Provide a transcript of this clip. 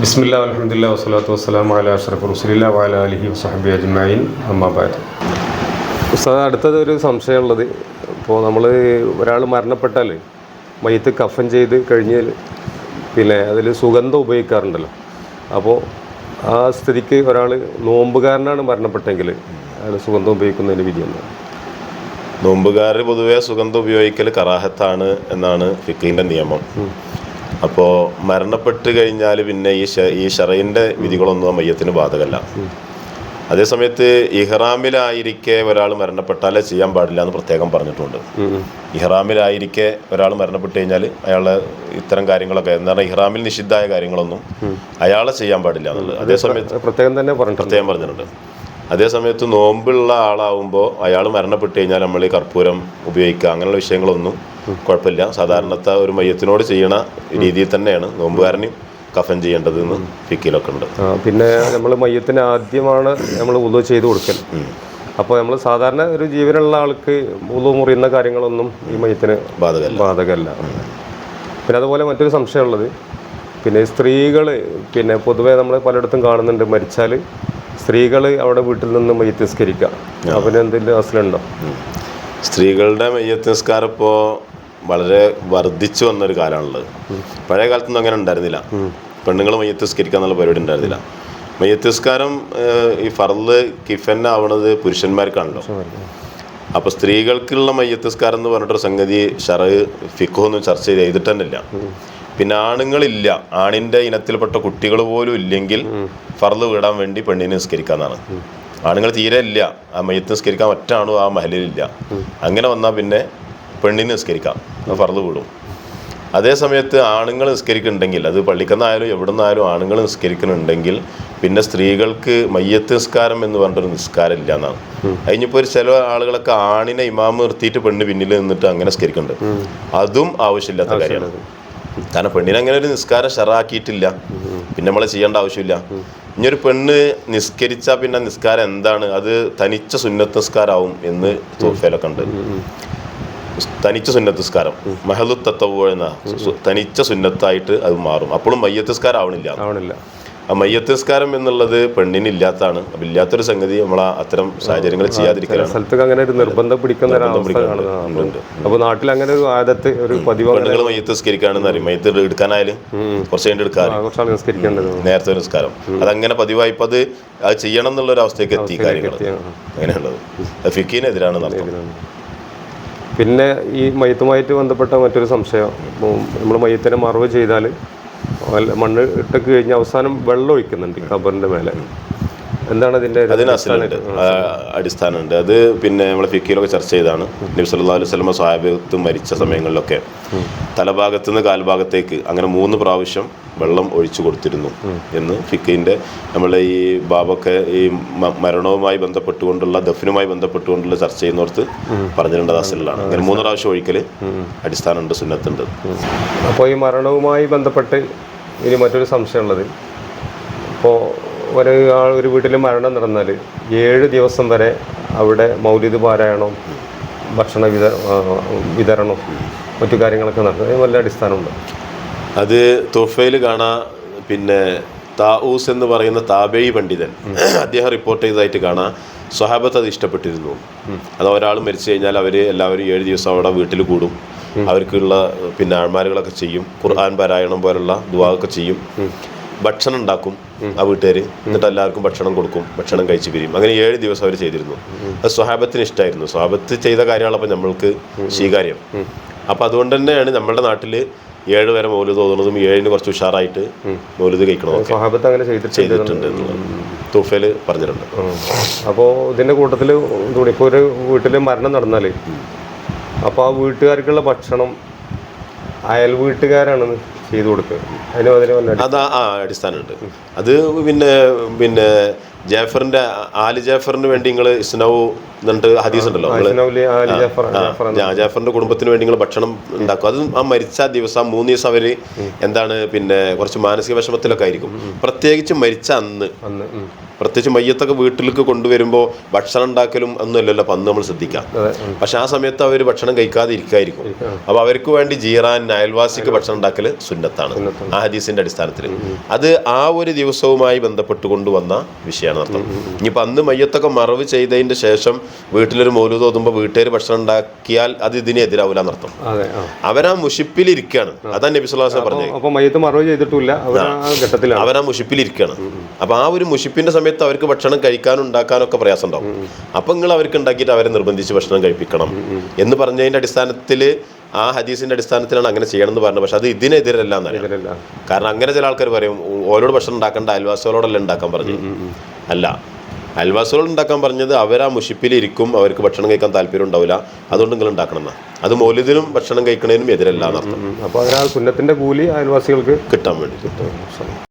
ബിസ്മില്ല അലഹമുല്ല വസ്സലാത്തു വസ്സലാം അല അഷ്റഫ് റസുലില്ല വാല അലഹി വസ്ഹബി അജ്മൈൻ അമ്മാബാദ് ഉസ്താദ് അടുത്തത് ഒരു സംശയമുള്ളത്. ഇപ്പോൾ നമ്മൾ ഒരാൾ മരണപ്പെട്ടാൽ മയ്യത്ത് കഫൻ ചെയ്ത് കഴിഞ്ഞാൽ പിന്നെ അതിൽ സുഗന്ധം ഉപയോഗിക്കാറുണ്ടല്ലോ. അപ്പോൾ ആ സ്ഥിതിക്ക് ഒരാൾ നോമ്പുകാരനാണ് മരണപ്പെട്ടെങ്കിൽ അയാൾ സുഗന്ധം ഉപയോഗിക്കുന്നതിന് വിധിയാണ് നോമ്പുകാർ പൊതുവേ സുഗന്ധം ഉപയോഗിക്കൽ കറാഹത്താണ് എന്നാണ് ഫിക്കിന്റെ നിയമം. അപ്പോൾ മരണപ്പെട്ട് കഴിഞ്ഞാൽ പിന്നെ ഈ ഈ ഷറയിന്റെ വിധികളൊന്നും ആ മയ്യത്തിന് ബാധകമല്ല അതേസമയത്ത് ഇഹ്റാമിലായിരിക്കെ ഒരാൾ മരണപ്പെട്ടാലേ ചെയ്യാൻ പാടില്ല എന്ന് പ്രത്യേകം പറഞ്ഞിട്ടുണ്ട്. ഇഹ്റാമിലായിരിക്കെ ഒരാൾ മരണപ്പെട്ട് കഴിഞ്ഞാൽ അയാൾ ഇത്തരം കാര്യങ്ങളൊക്കെ എന്ന് പറഞ്ഞാൽ ഇഹ്റാമിൽ നിഷിദ്ധമായ കാര്യങ്ങളൊന്നും അയാളെ ചെയ്യാൻ പാടില്ല എന്നുള്ളത്. അതേസമയത്ത് പ്രത്യേകം തന്നെ പ്രത്യേകം പറഞ്ഞിട്ടുണ്ട്. അതേ സമയത്ത് നോമ്പുള്ള ആളാവുമ്പോൾ അയാൾ മരണപ്പെട്ട് കഴിഞ്ഞാൽ നമ്മൾ ഈ കർപ്പൂരം ഉപയോഗിക്കുക അങ്ങനെയുള്ള വിഷയങ്ങളൊന്നും കുഴപ്പമില്ല. സാധാരണത്തെ ഒരു മയ്യത്തിനോട് ചെയ്യണ രീതിയിൽ തന്നെയാണ് നോമ്പുകാരനും കഫൻ ചെയ്യേണ്ടത് എന്ന് ഫിക്കിലൊക്കെ ഉണ്ട്. പിന്നെ നമ്മൾ മയ്യത്തിന് ആദ്യമാണ് നമ്മൾ ഉളു ചെയ്ത് കൊടുക്കൽ. അപ്പോൾ നമ്മൾ സാധാരണ ഒരു ജീവനുള്ള ആൾക്ക് ഉളു മുറിയുന്ന കാര്യങ്ങളൊന്നും ഈ മയ്യത്തിന് ബാധകമല്ല. ബാധകമല്ല. പിന്നെ അതുപോലെ മറ്റൊരു സംശയമുള്ളത് പിന്നെ സ്ത്രീകൾ പിന്നെ പൊതുവേ നമ്മൾ പലയിടത്തും കാണുന്നുണ്ട് മരിച്ചാൽ സ്ത്രീകൾ അവിടെ വീട്ടിൽ നിന്ന് മയ്യത്തിസ്കരിക്കുക അവന് എന്തെങ്കിലും അസലുണ്ടോ സ്ത്രീകളുടെ മയ്യത്തിസ്കാരം ഇപ്പോൾ വളരെ വർദ്ധിച്ചു വന്നൊരു കാലമാണുള്ളത്. പഴയ കാലത്തൊന്നും അങ്ങനെ ഉണ്ടായിരുന്നില്ല. പെണ്ണുങ്ങൾ മയ്യത്തിസ്കരിക്കുക എന്നുള്ള പരിപാടി ഉണ്ടായിരുന്നില്ല. മയ്യത്തിസ്കാരം ഈ ഫറൽ കിഫൻ ആവണത് പുരുഷന്മാർക്കാണല്ലോ. അപ്പോൾ സ്ത്രീകൾക്കുള്ള മയ്യത്തിസ്കാരം എന്ന് പറഞ്ഞിട്ടൊരു സംഗതി ഷറ ഫിഖൊന്നും ചർച്ച ചെയ്തിട്ട് തന്നെ ഇല്ല പിന്നെ ആണുങ്ങളില്ല. ആണിന്റെ ഇനത്തിൽപ്പെട്ട കുട്ടികൾ പോലും ഇല്ലെങ്കിൽ ഫർൾ വിടാൻ വേണ്ടി പെണ്ണിനെ നിസ്കരിക്കാന്നാണ്. ആണുങ്ങൾ തീരെ ഇല്ല. ആ മയ്യത്ത് നിസ്കരിക്കാൻ ഒറ്റ ആണും ആ മഹലിലില്ല. അങ്ങനെ വന്നാൽ പിന്നെ പെണ്ണിനെ നിസ്കരിക്കാം. അത് ഫർൾ വിടും. അതേ സമയത്ത് ആണുങ്ങൾ നിസ്കരിക്കുന്നുണ്ടെങ്കിൽ അത് പള്ളിക്കുന്നായാലും എവിടെ നിന്നായാലും ആണുങ്ങൾ നിസ്കരിക്കുന്നുണ്ടെങ്കിൽ പിന്നെ സ്ത്രീകൾക്ക് മയ്യത്ത് നിസ്കാരം എന്ന് പറഞ്ഞിട്ടൊരു നിസ്കാരം ഇല്ല എന്നാണ് അതിനിപ്പോൾ ഒരു ചില ആളുകളൊക്കെ ആണിനെ ഇമാമ് നിർത്തിയിട്ട് പെണ്ണ് പിന്നിൽ നിന്നിട്ട് അങ്ങനെ നിസ്കരിക്കുന്നുണ്ട്. അതും ആവശ്യമില്ലാത്ത കാര്യമാണ്. കാരണം പെണ്ണിനെ അങ്ങനെ ഒരു നിസ്കാരം ഷെറാക്കിയിട്ടില്ല. പിന്നെ നമ്മൾ ചെയ്യേണ്ട ആവശ്യമില്ല. ഇനി ഒരു പെണ്ണ് നിസ്കരിച്ചാൽ പിന്നെ നിസ്കാരം എന്താണ്? അത് തനിച്ച സുന്നത്ത് നിസ്കാരാവും എന്ന് തോഫയിലൊക്കെ ഉണ്ട്. തനിച്ച സുന്നത്ത് നിസ്കാരം. മഹലു തത്തവോ എന്ന തനിച്ച സുന്നത്തായിട്ട് അത് മാറും. അപ്പോഴും മയ്യത്ത് ആവണില്ല. ആവണില്ല. ആ മയ്യത്ത് നിസ്കാരം എന്നുള്ളത് പെണ്ണിന് ഇല്ലാത്തതാണ് അപ്പം ഇല്ലാത്തൊരു സംഗതി നമ്മൾ അത്തരം സാഹചര്യങ്ങൾ ചെയ്യാതിരിക്കലാണ്. സ്ഥലത്തൊക്കെ അങ്ങനെ ഒരു നിർബന്ധം പിടിക്കുന്ന ഒരു. അപ്പോൾ നാട്ടിൽ അങ്ങനെ ഒരു ആദത്ത് ഒരു പതിവ് പെണ്ണുങ്ങൾ മയ്യത്ത് നിസ്കരിക്കുകയാണെന്ന് അറിയും. മയ്യത്ത് എടുക്കാനായാലും കുറച്ച് കഴിഞ്ഞിട്ട് എടുക്കാൻ നേരത്തെ ഒരു നിസ്കാരം. അതങ്ങനെ പതിവായിപ്പോ അത് അത് ചെയ്യണം എന്നുള്ളൊരു അവസ്ഥയ്ക്ക് എത്തി കാര്യങ്ങൾ അങ്ങനെയുള്ളത്. അത് ഫിക്കീനെതിരാണ് നടത്തും. പിന്നെ ഈ മയത്തുമായിട്ട് ബന്ധപ്പെട്ട മറ്റൊരു സംശയം. നമ്മൾ മയത്തിനെ മറവ് ചെയ്താൽ മണ്ണ് ഇട്ടൊക്കെ കഴിഞ്ഞ് അവസാനം വെള്ളം ഒഴിക്കുന്നുണ്ട് ഈ മേലെ. എന്താണ് അതിന്റെ അതിന് അസലുണ്ട് അടിസ്ഥാനമുണ്ട്. അത് പിന്നെ നമ്മളെ ഫിക്കിയിലൊക്കെ ചർച്ച ചെയ്താണ് നബി സല്ലല്ലാഹു അലൈഹി സ്വലമ സ്വഹാബത്ത് മരിച്ച സമയങ്ങളിലൊക്കെ തലഭാഗത്ത് നിന്ന് കാൽഭാഗത്തേക്ക് അങ്ങനെ മൂന്ന് പ്രാവശ്യം വെള്ളം ഒഴിച്ചു കൊടുത്തിരുന്നു എന്ന് ഫിക്കിന്റെ നമ്മളെ ഈ ബാബൊക്കെ ഈ മരണവുമായി ബന്ധപ്പെട്ടുകൊണ്ടുള്ള ദഫിനുമായി ബന്ധപ്പെട്ടുകൊണ്ടുള്ള ചർച്ച ചെയ്യുന്നവർക്ക് പറഞ്ഞിട്ടുണ്ട് അസലിലാണ് അങ്ങനെ മൂന്ന് പ്രാവശ്യം ഒഴിക്കൽ അടിസ്ഥാനമുണ്ട് സുന്നത്തുണ്ട്. അപ്പോൾ ഈ മരണവുമായി ബന്ധപ്പെട്ട് ഇനി മറ്റൊരു സംശയമുള്ളത്. ഇപ്പോൾ ഒരു ആൾ ഒരു വീട്ടിൽ മരണം നടന്നാൽ ഏഴ് ദിവസം വരെ അവിടെ മൗലിത് പാരായണം ഭക്ഷണ വിത വിതരണം മറ്റു കാര്യങ്ങളൊക്കെ നടത്തുന്നത്. നല്ല അടിസ്ഥാനമുണ്ട്. അത് തുഫയിൽ കാണാ പിന്നെ താഊസ് എന്ന് പറയുന്ന താബേയി പണ്ഡിതൻ അദ്ദേഹം റിപ്പോർട്ട് ചെയ്തതായിട്ട് കാണാം. സ്വഹാബത്ത് അത് ഇഷ്ടപ്പെട്ടിരുന്നു. അത് ഒരാൾ മരിച്ചു കഴിഞ്ഞാൽ അവർ എല്ലാവരും ഏഴ് ദിവസം അവിടെ വീട്ടിൽ കൂടും. അവർക്കുള്ള പിന്നെ ആൾമാരുകളൊക്കെ ചെയ്യും. ഖുർആൻ പാരായണം പോലുള്ള ദുവാക്കെ ചെയ്യും. ഭക്ഷണം ഉണ്ടാക്കും ആ വീട്ടുകാർ എന്നിട്ട് എല്ലാവർക്കും ഭക്ഷണം കൊടുക്കും. ഭക്ഷണം കഴിച്ച് പിരിയും. അങ്ങനെ ഏഴ് ദിവസം അവർ ചെയ്തിരുന്നു. അത് സ്വഹാബത്തിന് ഇഷ്ടമായിരുന്നു സ്വഹാബത്ത് ചെയ്ത കാര്യങ്ങളപ്പോൾ നമ്മൾക്ക് സ്വീകാര്യം. അപ്പം അതുകൊണ്ട് തന്നെയാണ് നമ്മുടെ നാട്ടിൽ ഏഴ് വരെ മൗലൂദ് തോന്നുന്നതും ഏഴിന് കുറച്ച് ഉഷാറായിട്ട് മൗലൂദ് കഴിക്കണം സ്വഹാബത്ത് അങ്ങനെ ചെയ്തിട്ടുണ്ട് തുഫേൽ പറഞ്ഞിട്ടുണ്ട്. അപ്പോൾ ഇതിന്റെ കൂട്ടത്തിൽ ഇപ്പോൾ ഒരു വീട്ടിൽ മരണം നടന്നാൽ അപ്പോൾ ആ വീട്ടുകാർക്കുള്ള ഭക്ഷണം അയൽ വീട്ടുകാരാണ് ചെയ്തു കൊടുക്കുക അതിന് അതിന് അതാ ആ അടിസ്ഥാനമുണ്ട്. അത് പിന്നെ പിന്നെ ജാഫറിന്റെ ആലി ജാഫറിന് വേണ്ടി നിങ്ങൾ ഇസ്നൌ എന്നിട്ട് ഹദീസ് ഉണ്ടല്ലോ. ജാഫറിന്റെ കുടുംബത്തിന് വേണ്ടി നിങ്ങൾ ഭക്ഷണം ഉണ്ടാക്കും. അത് ആ മരിച്ച ദിവസം മൂന്ന് ദിവസം അവർ എന്താണ് പിന്നെ കുറച്ച് മാനസിക വിഷമത്തിലൊക്കെ ആയിരിക്കും. പ്രത്യേകിച്ച് മരിച്ച അന്ന്. പ്രത്യേകിച്ച് മയ്യത്തൊക്കെ വീട്ടിലേക്ക് കൊണ്ടുവരുമ്പോൾ ഭക്ഷണം ഉണ്ടാക്കലും ഒന്നുമല്ലല്ലോ അപ്പം അന്ന് നമ്മൾ ശ്രദ്ധിക്കാം പക്ഷെ ആ സമയത്ത് അവർ ഭക്ഷണം കഴിക്കാതെ ഇരിക്കായിരിക്കും. അപ്പൊ അവർക്ക് വേണ്ടി ജീറാൻ അയൽവാസിക്ക് ഭക്ഷണം ഉണ്ടാക്കൽ സുന്നത്താണ്. ആ ഹദീസിന്റെ അടിസ്ഥാനത്തിൽ അത് ആ ഒരു ദിവസവുമായി ബന്ധപ്പെട്ട് കൊണ്ടുവന്ന വിഷയമാണ്. അർത്ഥം. ഇനിയിപ്പോൾ അന്ന് മയ്യത്തൊക്കെ മറവ് ചെയ്തതിന്റെ ശേഷം വീട്ടിലൊരു മോലു തോന്നുമ്പോൾ വീട്ടുകാർ ഭക്ഷണം ഉണ്ടാക്കിയാൽ അത് ഇതിനെതിരാവില്ല എന്നർത്ഥം അതെ ആ. അവരാ മുഷിപ്പിലിരിക്കുകയാണ് അതാണ് നബി സുല്ലാസ് പറഞ്ഞത്. മയ്യത്ത് മറവ് ചെയ്തിട്ടില്ല. ഘട്ടത്തിലാണ്. അവരാ മുഷിപ്പിലിരിക്കുകയാണ് അപ്പൊ ആ ഒരു മുഷിപ്പിന്റെ സമയത്ത് അവർക്ക് ഭക്ഷണം കഴിക്കാനും ഉണ്ടാക്കാനും ഒക്കെ പ്രയാസം ഉണ്ടാവും. അപ്പൊ നിങ്ങൾ അവർക്ക് ഉണ്ടാക്കിയിട്ട് അവരെ നിർബന്ധിച്ച് ഭക്ഷണം കഴിപ്പിക്കണം. എന്ന് പറഞ്ഞതിന്റെ അടിസ്ഥാനത്തിൽ ആ ഹദീസിന്റെ അടിസ്ഥാനത്തിലാണ് അങ്ങനെ ചെയ്യണം എന്ന് പറഞ്ഞത്. പക്ഷെ അത് ഇതിനെതിരല്ല ഇതിലല്ല കാരണം അങ്ങനെ ചില ആൾക്കാർ പറയും ഓരോട് ഭക്ഷണം ഉണ്ടാക്കേണ്ട അയൽവാസികളോടല്ല ഉണ്ടാക്കാൻ പറഞ്ഞു. അല്ല. അയൽവാസികളോട് ഉണ്ടാക്കാൻ പറഞ്ഞത് അവരാ ആ മുഷിപ്പിലിരിക്കും അവർക്ക് ഭക്ഷണം കഴിക്കാൻ താല്പര്യം ഉണ്ടാവില്ല. അതുകൊണ്ട് നിങ്ങൾ ഉണ്ടാക്കണം അത് മൗലിദിനും ഭക്ഷണം കഴിക്കണതിനും എതിരല്ല എന്നർത്ഥം. അപ്പൊ അതിനാ സുന്നത്തിന്റെ കൂലി അയൽവാസികൾക്ക് കിട്ടാൻ വേണ്ടി. കിട്ടും